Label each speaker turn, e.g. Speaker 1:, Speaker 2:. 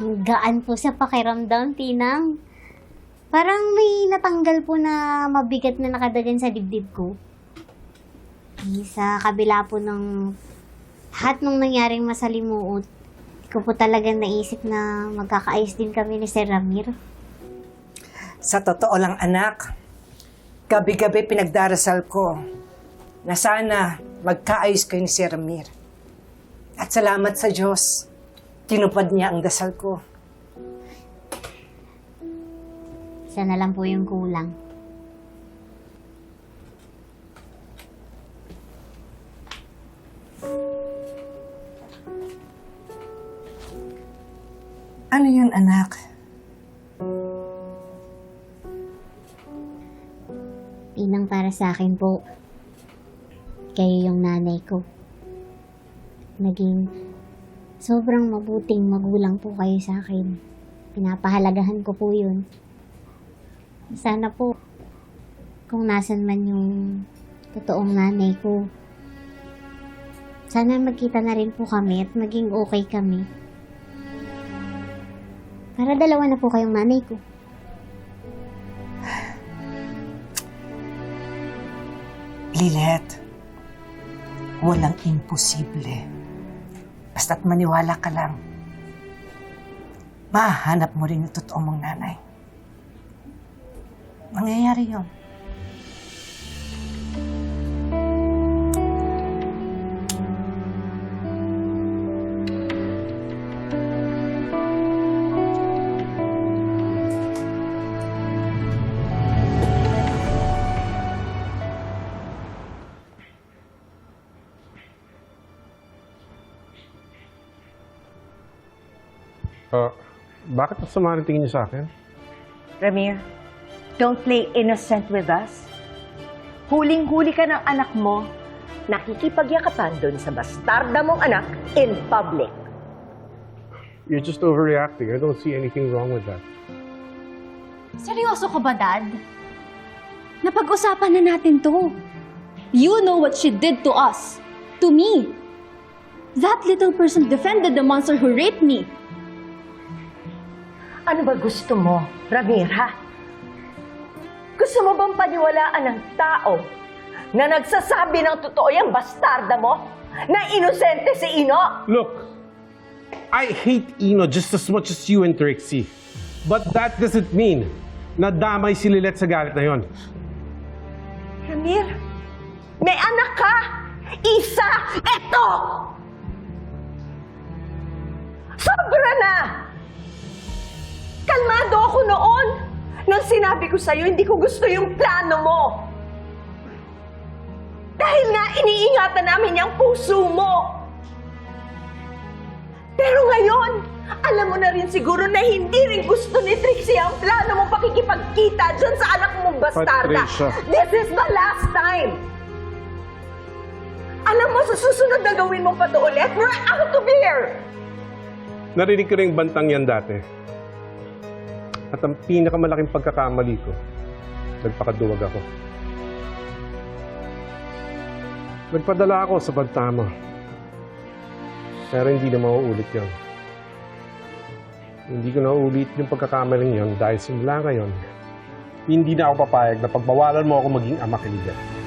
Speaker 1: Gaan po sa pakiramdam, Tinang. Parang may natanggal po na mabigat na nakadagan sa dibdib ko. Eh, Sa kabila po ng lahat nung nangyaring masalimuot, ko po talaga naisip na magkakaayos din kami ni Sir Ramir.
Speaker 2: Sa totoo lang anak, gabi-gabi pinagdarasal ko na sana magkaayos kayo ni si Ramir. At salamat sa Diyos, tinupad niya ang dasal ko.
Speaker 1: Isa na lang po yung kulang.
Speaker 2: Ano yun anak?
Speaker 1: Inang para sa akin po, kayo yung nanay ko. Naging sobrang mabuting magulang po kayo sa akin. Pinapahalagahan ko po yun. Sana po, kung nasan man yung totoong nanay ko, sana magkita na rin po kami at maging okay kami. Para dalawa na po kayong nanay ko.
Speaker 2: Lilet, walang imposible. Basta't maniwala ka lang. Mahanap mo rin yung totoo mong nanay. Mangyayari yun.
Speaker 3: Ah, bakit masama ang tingin niyo sa akin?
Speaker 4: Ramir, don't play innocent with us. Huling-huli ka ng anak mo, nakikipagyakapan doon sa bastarda mong anak in public.
Speaker 3: You're just overreacting. I don't see anything wrong with that.
Speaker 5: Seryoso ka ba, Dad? Napag-usapan na natin to. You know what she did to us. To me. That little person defended the monster who raped me.
Speaker 4: Ano ba gusto mo, Ramir, ha? Gusto mo bang paniwalaan ng tao na nagsasabi ng totoo yung bastarda mo? Na inosente si Ino?
Speaker 3: Look, I hate Ino just as much as you and Trixie. But that doesn't mean na damay si Lilet sa galit na yon.
Speaker 4: Ramir, may anak ka! Isa! Eto! Sobra na! Kalmado ako noon! Nang sinabi ko sa'yo, hindi ko gusto yung plano mo! Dahil nga iniingatan namin yung puso mo! Pero ngayon, alam mo na rin siguro na hindi rin gusto ni Trixie ang plano mong pakikipagkita dyan sa anak mong bastarda.
Speaker 3: Patricia.
Speaker 4: This is the last time! Alam mo, sa susunod na gawin mo pa to ulit, we're out of here!
Speaker 3: Narinig ko rin bantang yan dati. At ang pinakamalaking pagkakamali ko, nagpakaduwag ako. Nagpadala ako sa pagtama. Pero hindi na mauulit yon. Hindi ko na uulit yung pagkakamaling yon dahil simula ngayon, hindi na ako papayag na pagbawalan mo ako maging ama Lidet.